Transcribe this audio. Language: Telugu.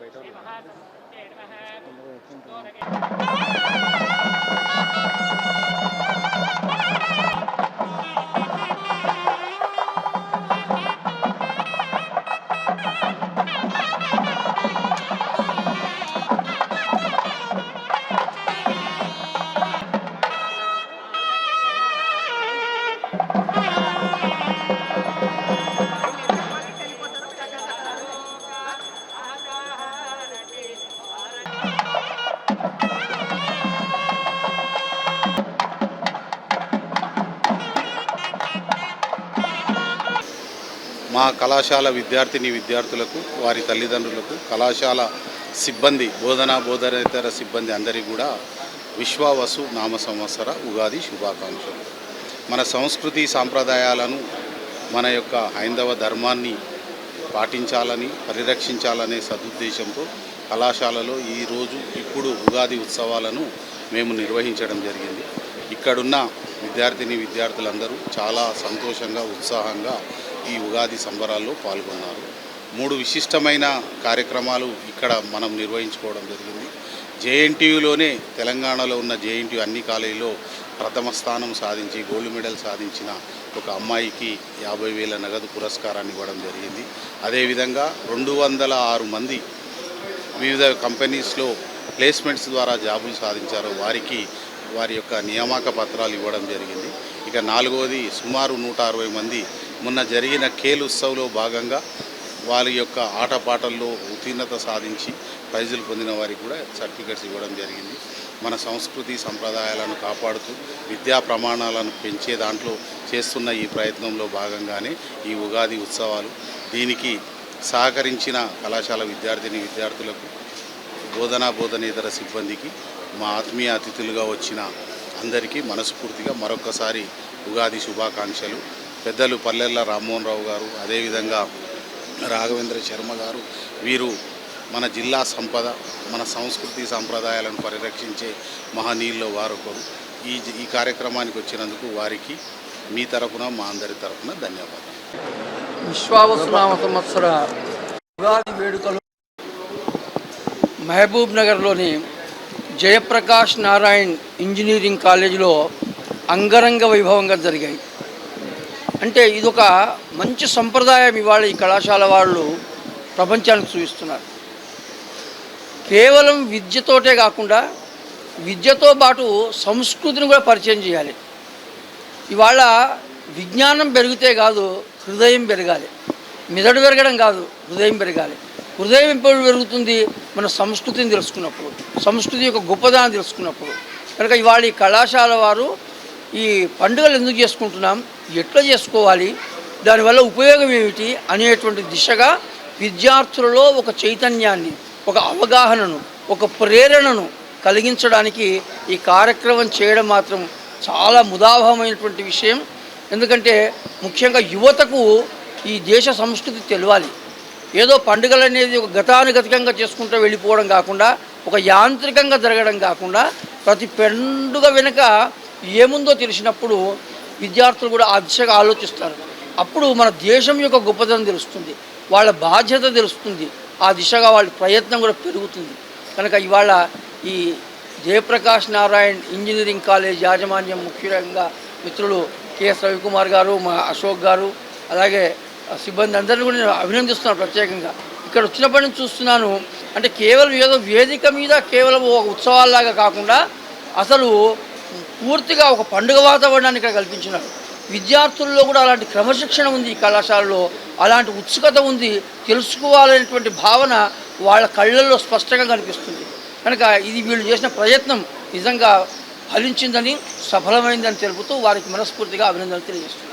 బయట మా కళాశాల విద్యార్థిని విద్యార్థులకు వారి తల్లిదండ్రులకు కళాశాల సిబ్బంది బోధనా బోధనేతర సిబ్బంది అందరికీ కూడా విశ్వావసు నామ సంవత్సర ఉగాది శుభాకాంక్షలు. మన సంస్కృతి సాంప్రదాయాలను మన యొక్క హైందవ ధర్మాన్ని పాటించాలని పరిరక్షించాలనే సదుద్దేశంతో కళాశాలలో ఈరోజు ఇప్పుడు ఉగాది ఉత్సవాలను మేము నిర్వహించడం జరిగింది. ఇక్కడున్న విద్యార్థిని విద్యార్థులందరూ చాలా సంతోషంగా ఉత్సాహంగా ఈ ఉగాది సంబరాల్లో పాల్గొన్నారు. మూడు విశిష్టమైన కార్యక్రమాలు ఇక్కడ మనం నిర్వహించుకోవడం జరిగింది. జేఎన్టీయులోనే తెలంగాణలో ఉన్న జేఎన్టీయు అన్ని కాలేజీలో ప్రథమ స్థానం సాధించి గోల్డ్ మెడల్ సాధించిన ఒక అమ్మాయికి యాభై వేల నగదు పురస్కారాన్ని ఇవ్వడం జరిగింది. అదేవిధంగా రెండు వందల ఆరు మంది వివిధ కంపెనీస్లో ప్లేస్మెంట్స్ ద్వారా జాబులు సాధించారు. వారికి వారి యొక్క నియామక పత్రాలు ఇవ్వడం జరిగింది. ఇక నాలుగవది సుమారు నూట అరవై మంది మొన్న జరిగిన ఖేల్ ఉత్సవ్లో భాగంగా వారి యొక్క ఆటపాటల్లో ఉత్తీర్ణత సాధించి ప్రైజులు పొందిన వారికి కూడా సర్టిఫికెట్స్ ఇవ్వడం జరిగింది. మన సంస్కృతి సంప్రదాయాలను కాపాడుతూ విద్యా ప్రమాణాలను పెంచే దాంట్లో చేస్తున్న ఈ ప్రయత్నంలో భాగంగానే ఈ ఉగాది ఉత్సవాలు దీనికి సహకరించిన కళాశాల విద్యార్థిని విద్యార్థులకు బోధనా బోధనేతర సిబ్బందికి మా ఆత్మీయ అతిథులుగా వచ్చిన అందరికీ మనస్ఫూర్తిగా మరొకసారి ఉగాది శుభాకాంక్షలు. పెద్దలు పల్లెల్ల రామ్మోహన్ రావు గారు అదేవిధంగా రాఘవేంద్ర శర్మ గారు వీరు మన జిల్లా సంపద మన సంస్కృతి సాంప్రదాయాలను పరిరక్షించే మహనీయుల్లో వారొకరు. ఈ ఈ కార్యక్రమానికి వచ్చినందుకు వారికి మీ తరపున మా అందరి తరఫున ధన్యవాదాలు. విశ్వావసునామ సంవత్సర ఉగాది వేడుకలు మహబూబ్ నగర్లోని జయప్రకాష్ నారాయణ్ ఇంజనీరింగ్ కాలేజీలో అంగరంగ వైభవంగా జరిగాయి. అంటే ఇదొక మంచి సంప్రదాయం ఇవాళ ఈ కళాశాల వాళ్ళు ప్రపంచానికి చూపిస్తున్నారు. కేవలం విద్యతోటే కాకుండా విద్యతో పాటు సంస్కృతిని కూడా పరిచయం చేయాలి. ఇవాళ విజ్ఞానం పెరిగితే కాదు హృదయం పెరగాలి. మెదడు పెరగడం కాదు హృదయం పెరగాలి. హృదయం ఎప్పుడు పెరుగుతుంది? మన సంస్కృతిని తెలుసుకున్నప్పుడు సంస్కృతి యొక్క గొప్పదనం తెలుసుకున్నప్పుడు. కనుక ఇవాళ ఈ కళాశాల వారు ఈ పండుగలు ఎందుకు చేసుకుంటున్నాం? ఎట్లా చేసుకోవాలి? దానివల్ల ఉపయోగం ఏమిటి? అనేటువంటి దిశగా విద్యార్థులలో ఒక చైతన్యాన్ని ఒక అవగాహనను ఒక ప్రేరణను కలిగించడానికి ఈ కార్యక్రమం చేయడం మాత్రం చాలా ముదాభమైనటువంటి విషయం. ఎందుకంటే ముఖ్యంగా యువతకు ఈ దేశ సంస్కృతి తెలియాలి ఏదో పండుగలు అనేది ఒక గతానుగతికంగా చేసుకుంటూ వెళ్ళిపోవడం కాకుండా ఒక యాంత్రికంగా జరగడం కాకుండా ప్రతి పండుగ వెనుక ఏముందో తెలిసినప్పుడు విద్యార్థులు కూడా ఆ దిశగా ఆలోచిస్తారు. అప్పుడు మన దేశం యొక్క గొప్పతనం తెలుస్తుంది. వాళ్ళ బాధ్యత తెలుస్తుంది. ఆ దిశగా వాళ్ళ ప్రయత్నం కూడా పెరుగుతుంది. కనుక ఇవాళ ఈ జయప్రకాష్ నారాయణ్ ఇంజనీరింగ్ కాలేజ్ యాజమాన్యం ముఖ్యంగా మిత్రులు కెఎస్ రవికుమార్ గారు మా అశోక్ గారు అలాగే సిబ్బంది అందరిని కూడా నేను అభినందిస్తున్నాను ప్రత్యేకంగా. ఇక్కడ వచ్చినప్పటి నుంచి చూస్తున్నాను అంటే కేవలం ఏదో వేదిక మీద కేవలం ఒక ఉత్సవాల్లాగా కాకుండా అసలు పూర్తిగా ఒక పండుగ వాతావరణాన్ని ఇక్కడ కల్పించినారు. విద్యార్థుల్లో కూడా అలాంటి క్రమశిక్షణ ఉంది ఈ కళాశాలలో. అలాంటి ఉత్సుకత ఉంది. తెలుసుకోవాలనేటువంటి భావన వాళ్ళ కళ్ళల్లో స్పష్టంగా కనిపిస్తుంది. కనుక ఇది వీళ్ళు చేసిన ప్రయత్నం నిజంగా ఫలించిందని సఫలమైందని తెలుపుతూ వారికి మనస్ఫూర్తిగా అభినందనలు తెలియజేస్తున్నారు